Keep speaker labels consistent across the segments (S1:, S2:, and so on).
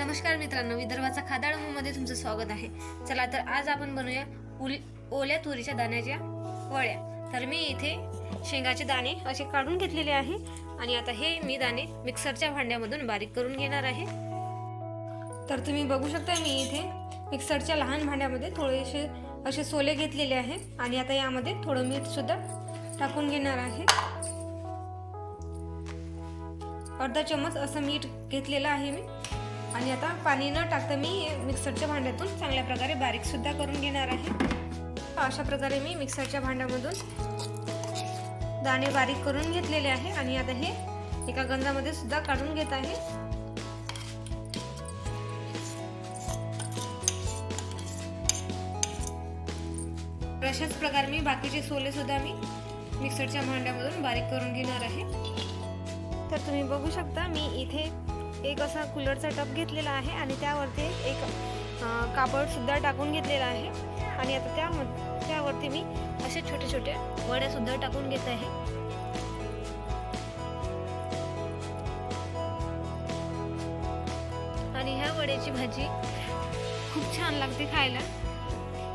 S1: नमस्कार मित्रांनो विदर्भाचा खादाडमध्ये तुमचं स्वागत आहे. चला तर आज आपण बनवूया उल ओल्या तुरीच्या दाण्याच्या वळ्या तर मी इथे शेंगाचे दाणे असे काढून घेतलेले आहे आणि आता हे मी दाणे मिक्सरच्या भांड्यामधून बारीक करून घेणार आहे. तर तुम्ही बघू शकता मी इथे मिक्सरच्या लहान भांड्यामध्ये थोडेसे असे सोले घेतलेले आहे आणि आता यामध्ये थोडं मीठ सुद्धा टाकून घेणार आहे. अर्धा चमच असं मीठ घेतलेलं आहे मी. आणि आता पाणी न टाकता मी मिक्सरच्या भांड्यातून. चांगल्या प्रकारे बारीक सुद्धा करून घेणार आहे. अशा प्रकारे मी मिक्सरच्या भांड्यामधून दाणे बारीक करून घेतलेले आहे आणि आता हे एका गंजामध्ये सुद्धा काढून घेत आहे. अशाच प्रकारे मी बाकीचे सोले सुद्धा मी मिक्सरच्या भांड्यामधून बारीक करून घेणार आहे. तर तुम्ही बघू शकता मी इथे एक असा कूलरचा टप घेतलेला आहे आणि त्यावरती एक कापडसुद्धा टाकून घेतलेला आहे. आणि आता त्या त्यावरती मी असे छोटे छोटे वड्यासुद्धा टाकून घेत आहे. आणि ह्या वड्याची भाजी खूप छान लागते खायला.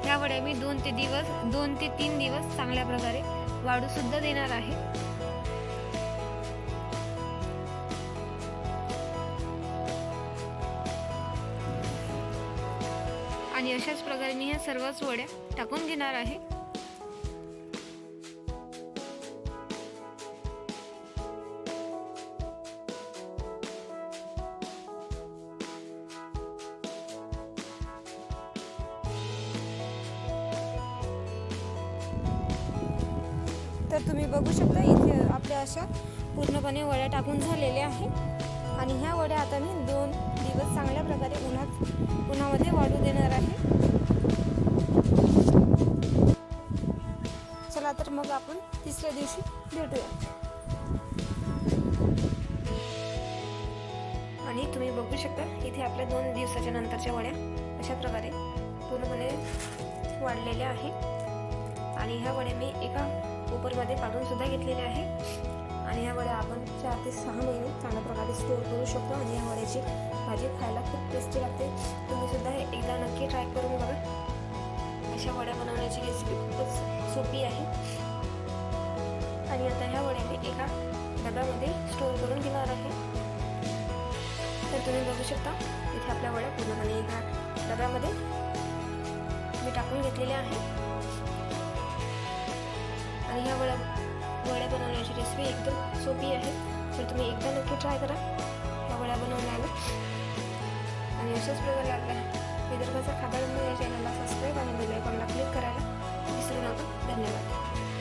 S1: ह्या वड्या मी दोन ते दिवस दोन ते तीन दिवस चांगल्या प्रकारे वाढूसुद्धा देणार आहे. आणि अशाच प्रकारे मी ह्या सर्वच वड्या टाकून घेणार आहे. तर तुम्ही बघू शकता इथे आपल्या अशा पूर्णपणे वड्या टाकून झालेल्या आहे आणि ह्या वड्या आता मी दोन दिवस चांगल्या प्रकारे उन्हात उन्हामध्ये वाढू देणार आहे. चला तर मग आपण तिसऱ्या दिवशी भेटूया. आणि तुम्ही बघू शकता इथे आपल्या दोन दिवसाच्या नंतरच्या वड्या अशा प्रकारे पूर्णपणे वाढलेल्या आहे. आणि ह्या वड्या मी एका कुपरमध्ये काढून सुद्धा घेतलेल्या आहे. आणि ह्या वड्या आपण चार ते सहा महिने चांगल्या प्रकारे स्टोअर करू शकतो. आणि ह्या वड्याची भाजी खायला खूप टेस्टी लागते. तुम्ही सुद्धा हे एकदा नक्की ट्राय करून बघा. अशा वड्या बनवण्याची रेसिपी खूपच सोपी आहे. आणि आता ह्या वड्या मी एका डब्यामध्ये स्टोर करून घेणार आहे. तर तुम्ही बघू शकता इथे आपल्या वड्या पूर्णपणे एका डब्यामध्ये मी टाकून घेतलेल्या आहे आणि ह्या वड्या वड्या बनवण्याची रेसिपी एकदम सोपी आहे. तर तुम्ही एकदा नक्की ट्राय करा. ह्या वड्या बनवण्याला आणि अशाच प्रकारे आपल्या विदर्भाचा खादा या चॅनलला सबस्क्राईब आणि बेलायकॉनला क्लिक करायला विसरू नका. धन्यवाद.